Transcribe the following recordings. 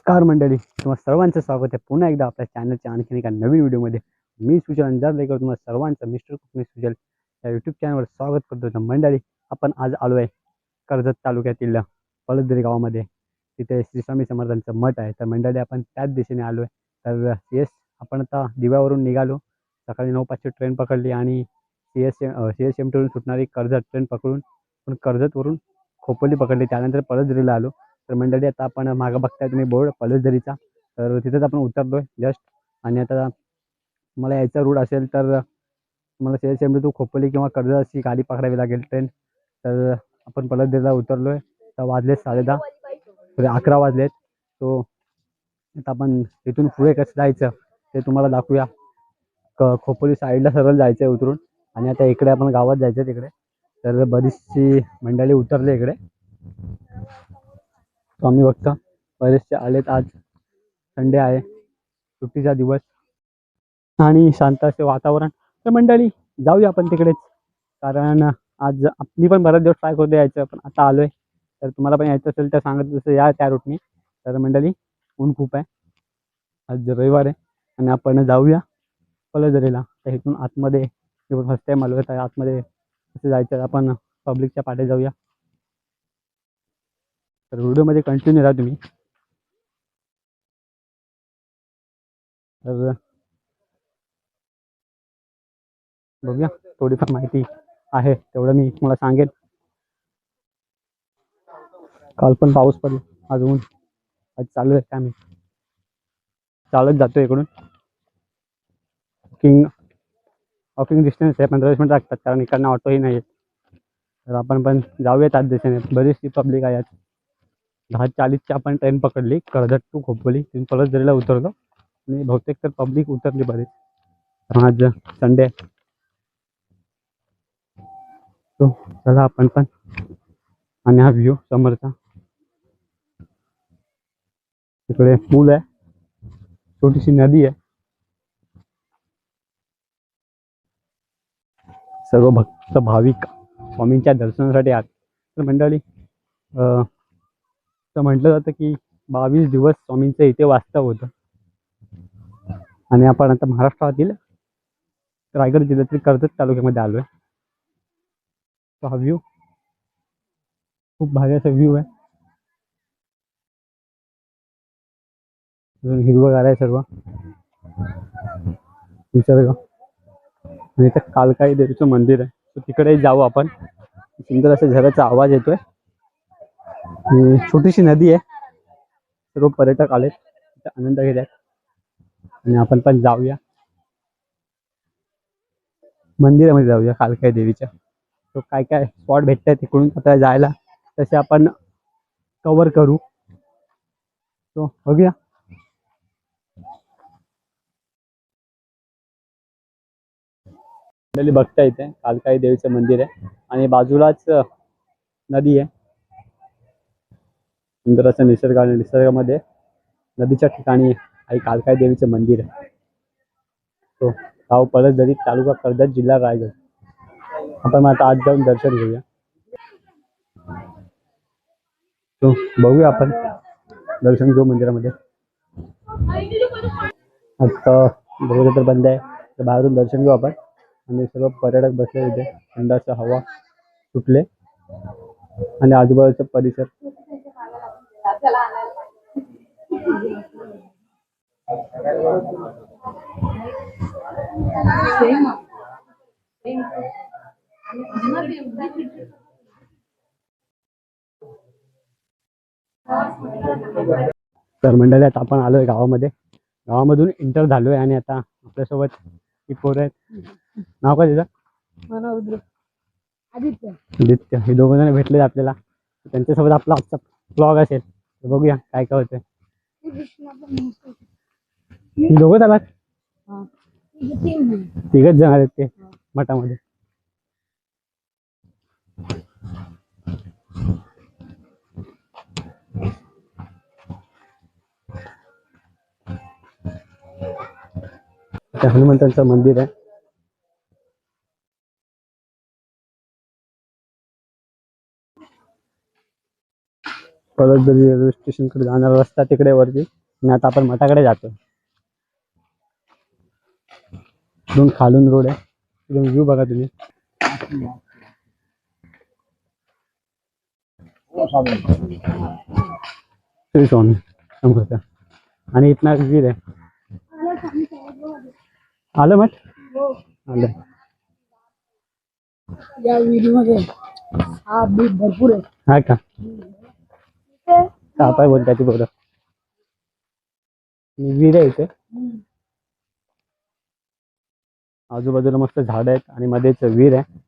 नमस्कार मंडळी. तुम्हाला सर्वांचं स्वागत आहे. पुन्हा एकदा आपल्या चॅनलच्या आणखीन एका नवीन व्हिडिओमध्ये. मी सुजल अंजारलेकर तुम्हाला सर्वांचं मिस्टर कुकमी सुजल या यूट्यूब चॅनलवर स्वागत करतो. तर मंडळी आपण आज आलो आहे कर्जत तालुक्यातील पळदरी गावामध्ये. तिथे श्री स्वामी समर्थांचं मठ आहे. तर मंडळी आपण त्याच दिशेने आलो आहे. तर येस आपण आता दिव्यावरून निघालो. सकाळी नऊ पाचशे ट्रेन पकडली आणि C S M C S M टीवरून सुटणारी कर्जत ट्रेन पकडून पण कर्जतवरून खोपोली पकडली. त्यानंतर पळदरीला आलो. तर मंडळी आता आपण मागं बघताय तुम्ही बोर्ड पलसदरीचा तर तिथेच आपण उतरलोय जस्ट आणि आता मला यायचा रूट असेल तर मला सेल एम तू खोपोली किंवा कर्ज अशी गाडी पकडावी लागेल ट्रेन तर आपण पलसदरीला उतरलोय. तर वाजलेत साडेदहा. सॉरी अकरा वाजलेत. तो आता आपण इथून पुढे कसं जायचं ते तुम्हाला दाखवूया. क खोपोली साईडला सरळ जायचं आहे उतरून. आणि आता इकडे आपण गावात जायचं तिकडे. तर बरीचशी मंडळी उतरले इकडे. स्वामी भक्त बरेचसे आलेत. आज संडे आहे. सुट्टीचा दिवस. आणि शांत असे वातावरण. तर मंडळी जाऊया आपण तिकडेच. कारण आज मी पण बराच दिवस ट्राय करतो यायचं पण आता आलोय. तर तुम्हाला पण यायचं असेल तर सांगत तसं या त्या रूटनी तर मंडळी ऊन खूप आहे. आज रविवार आहे. आणि आपण जाऊया पलजरीला तर इथून आतमध्ये फर्स्ट टाईम आलो आहे तर आतमध्ये कसं जायचं आपण पब्लिकच्या पाठी जाऊया. तर व्हिडिओमध्ये कंटिन्यू राहा तुम्ही. तर बघूया थोडीफार माहिती आहे तेवढं मी तुम्हाला सांगेन. काल पण पाऊस पडला आज ऊन आज चालू आहे काय मी चालत जातो इकडून. वॉकिंग वॉकिंग डिस्टन्स आहे पंधरा वीस मिनिट लागतात कारण इकडनं ऑटोही नाही आहेत तर आपण पण जाऊया आज दिशेने. बरीचशी पब्लिक आहे आज. दहा चाळीसची आपण ट्रेन पकडली. कर्जत टू खोपोली. तिथून जरीला उतरलो आणि बहुतेक तर पब्लिक उतरली बरीच. आज संडे आहे. तो चला आपण पण. आणि हा व्ह्यू समोरचा. इकडे पूल आहे. छोटीशी नदी आहे. सर्व भक्त भाविक स्वामींच्या दर्शनासाठी आत तर मंडळी तर म्हटलं जातं की बावीस दिवस स्वामींचं इथे वास्तव होतं. आणि आपण आता महाराष्ट्रातील रायगड जिल्ह्यातील कर्जत तालुक्यामध्ये आलो आहे तो हा व्ह्यू खूप भारी असा व्ह्यू आहे. अजून हिरवगार आहे सर्व. निसर्ग. आणि इथं कालकाई देवीचं मंदिर आहे. तिकडे जाऊ आपण. सुंदर असा झऱ्याचा आवाज येतोय. छोटीशी नदी आहे. सर्व पर्यटक आलेत. तिथे आनंद घेत आहेत आणि आपण पण जाऊया. मंदिरामध्ये जाऊया कालकाई देवीच्या. तो काय काय स्पॉट भेटतात तिकडून आता जायला तसे आपण कवर करू. तो बघूया. बघता येते कालकाई देवीचं मंदिर आहे. आणि बाजूलाच नदी आहे. सुंदर असं निसर्ग आणि निसर्गामध्ये नदीच्या ठिकाणी आई कालकाई देवीचं मंदिर. आहे तो गाव पळसदरी तालुका कर्जत जिल्हा रायगड. आपण आता आज जाऊन दर्शन घेऊया. तो बघूया आपण दर्शन घेऊ मंदिरामध्ये. आता बघूया तर बंद आहे. तर बाहेरून दर्शन घेऊ आपण. आणि सर्व पर्यटक बसले इथे. थंड हवा सुटले. आणि आजूबाजूचा परिसर तर मंडळी आता आपण आलोय गावामध्ये. गावामधून इंटर झालोय आणि आता आपल्यासोबत ही पोरं आहेत. नाव काय तिचं आदित्य. आदित्य. हे दोघं जण भेटले आपल्याला. त्यांच्यासोबत आपला आजचा ब्लॉग असेल. बघूया काय काय होतंय. दोघं आलात? तिघच जण आहेत ते मठामध्ये. हनुमंतांचं मंदिर आहे. पळसदरी रेल्वे स्टेशनकडे जाणारा रस्ता तिकडे वरती. आणि आता आपण मठाकडे जातो दोन खालून रोड आहे. तिथून व्ह्यू बघा तुम्ही. श्री स्वामी समृद्ध आणि इथनं विहीर आहे. आलं मठ? आलं. या विहिरीमध्ये हा बीट भरपूर आहे. हा का? साप आहे बोलता ती बरं विहीर आहे इथे. आजूबाजूला मस्त झाड आहेत आणि मध्येच विहीर आहे.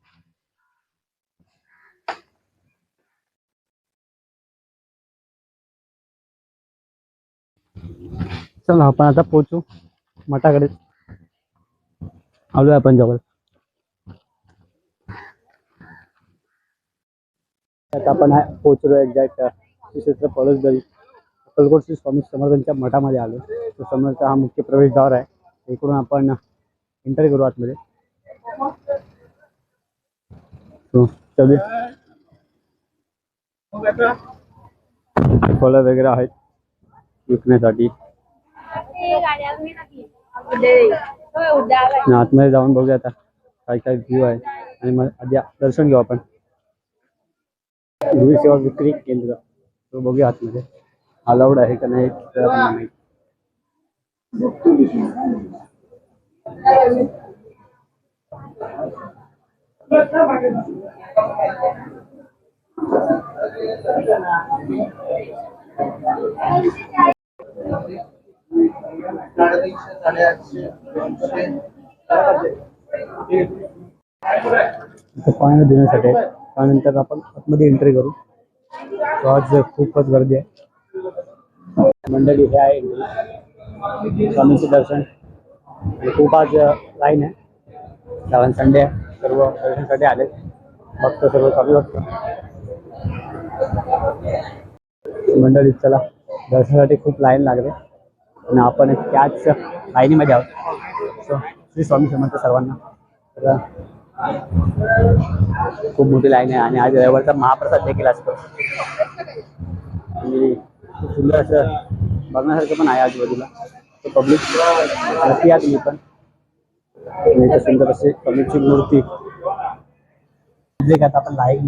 चला आपण आता पोहोचू मठाकडे. आलोय आपण जवळ. आता आपण आहे- पोहोचलो एक्झॅक्ट क्षेत्र पळसदरी, अक्कलकोट श्री स्वामी समर्थांच्या मठामध्ये आलो. तो समोरचा हा मुख्य प्रवेशद्वार आहे. इकडून आपण एंटर करू आतमध्ये. फळं वगैरे आहेत. विकण्यासाठी. आतमध्ये जाऊन बघूया आता काय काय व्ह्यू आहे. आणि मग आधी दर्शन घेऊ आपण. सेवा विक्री केंद्र. तो बघूया आतमध्ये अलाउड आहे का नाही माहीत. साडेतीनशे साडेआठशे दोनशे इथं पाणी देण्यासाठी. त्यानंतर आपण आतमध्ये एंट्री करू आज खूपच गर्दी आहे. मंडळी हे आहे स्वामीचे स्वामींचे दर्शन. खूपच खूप आज लाईन आहे. कारण संडे आहे. सर्व दर्शनसाठी आले भक्त सर्व चालू वाटतं मंडळी चला. दर्शनासाठी खूप लाईन लागले. आणि आपण त्याच लाईनीमध्ये आहोत. सो श्री स्वामी समर्थ सर्वांना. खूप मोठी लाईन आहे आणि आज रविवारचा महाप्रसाद देखील असतो. आणि खूप सुंदर असं बघण्यासारखं पण आहे आजूबाजूला. पब्लिक नक्की या तुम्ही पण. सुंदर अशी पब्लिकची मूर्ती. आता आपण लाईन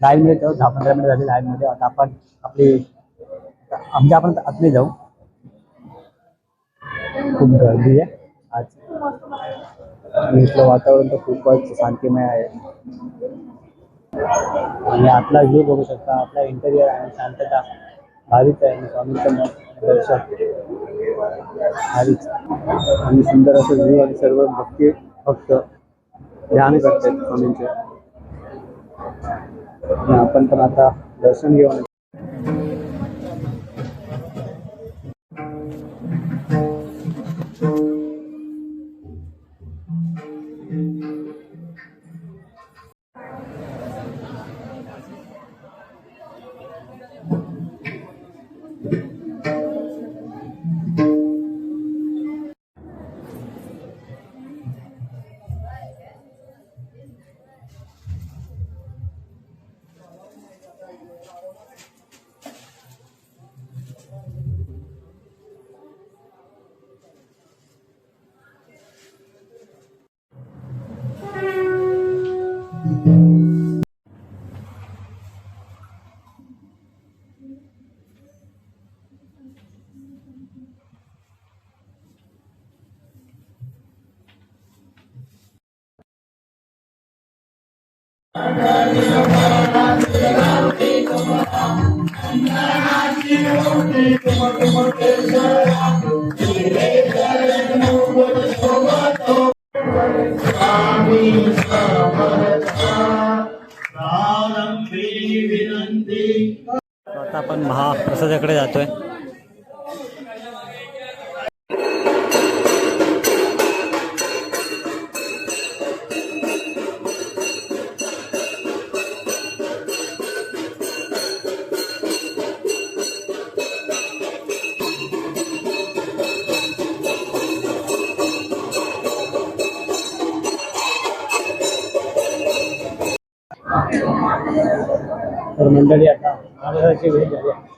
लाईनमध्ये जाऊ दहा पंधरा मिनिट झाले लाईनमध्ये आता आपण आपली आमच्या आपण आतमध्ये जाऊ. खूप गर्दी आहे आज. आणि इथलं वातावरण तर खूपच शांतिमय आहे. आणि आपला व्ह्यू बघू शकता आपला इंटेरियर आणि शांतता भारीच आहे. आणि स्वामींचं दर्शन. भारीच. आणि सुंदर असं व्ह्यू आणि सर्व भक्ती भक्त ध्यान करतात स्वामींचे. आणि आपण पण आता दर्शन घेऊन आता त्याच्याकडे जातोय Por mandar ya acá, ahora.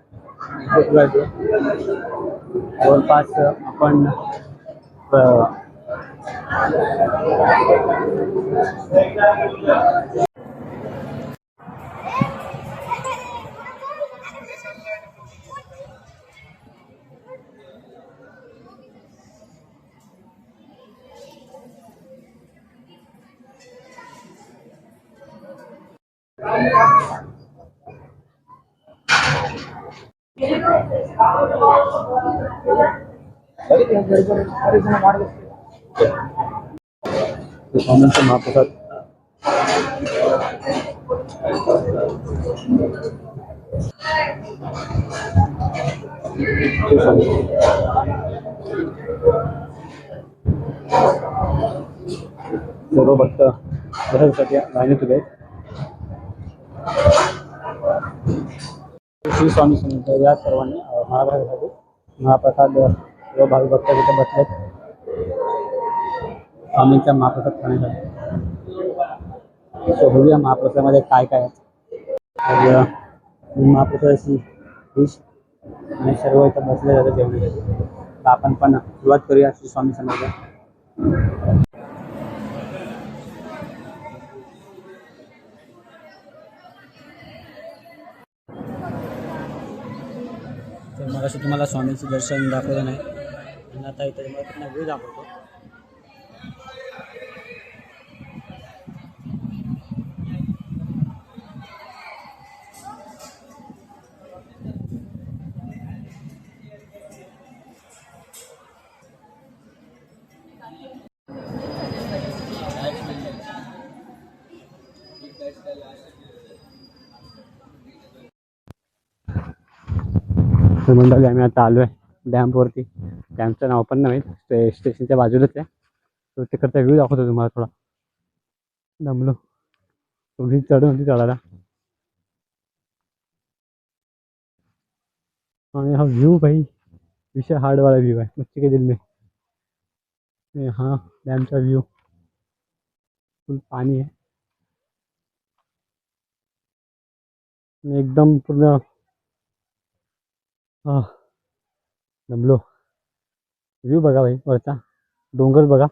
खूप गर्दी आहे. महाप्रसाद सर्व भक्त दर्शनासाठी लाईनीत उभे श्री स्वामी समर्थ या सर्वांनी महाप्रसाद अ, सर्व भक्त तिथे बसलेत स्वामींचा महाप्रसाद खाण्यासाठी. सो बघूया महाप्रसादामध्ये काय काय आहे. महाप्रसादाची डिश आणि सर्व इथं बसले जातात जेवणासाठी तर आपण पण सुरुवात करूया श्री स्वामी समजा तर मग तुम्हाला स्वामींचं दर्शन दाखवलं नाही. आता इथे मला त्यांना व्ह्यू दाखवतो. तर मंडळी आम्ही आता आलो आहे डॅमवरती डॅमचं नाव पण नाही स्टे स्टेशनच्या बाजूलाच आहे. तो तिकडचा व्ह्यू दाखवतो तुम्हाला थोडा. दमलो. थोडी चढ होती चढायला. आणि हा व्ह्यू भाई विषय हार्डवाला व्ह्यू आहे. मच्छी काही दिली नाही हा डॅमचा व्ह्यू. फुल पाणी आहे. एकदम पूर्ण हा. दमलो. व्ह्यू बघा भाई वरचा. डोंगर बघा.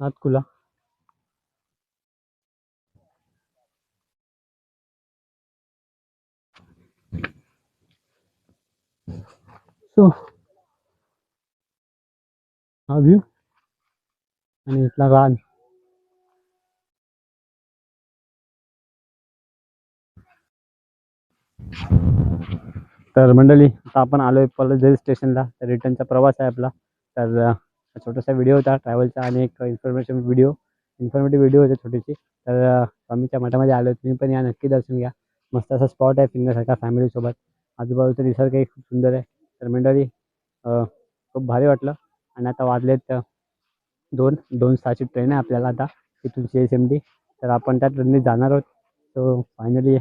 हात खुला. सो हा व्ह्यू आणि इथला रान तर मंडळी आता आपण आलो आहे पलजरी स्टेशनला. तर रिटर्नचा प्रवास आहे आपला. तर छोटासा व्हिडिओ होता ट्रॅव्हलचा आणि एक इन्फॉर्मेशन व्हिडिओ इन्फॉर्मेटिव्ह व्हिडिओ होते छोटीशी. तर स्वामीच्या मठामध्ये आलो तुम्ही पण या नक्की दर्शन घ्या. मस्त असा स्पॉट आहे फिरण्यासारखा फॅमिलीसोबत आजूबाजूचा निसर्गही खूप सुंदर आहे. तर मंडळी खूप भारी वाटलं. आणि आता वाजलेत दोन दोन सहाची ट्रेन आहे आपल्याला आता. तिथून सी एस एम डी तर आपण त्या ट्रेनने जाणार आहोत. सो फायनली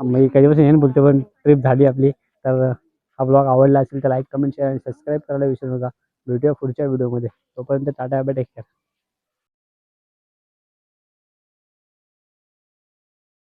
मी कधीपासून येईन बोलतो पण ट्रिप झाली आपली. तर हा ब्लॉग आवडला असेल तर लाईक कमेंट शेअर आणि सबस्क्राईब करायला विसरू नका. भेटूया पुढच्या व्हिडिओमध्ये तोपर्यंत टाटा बाय टेक केअर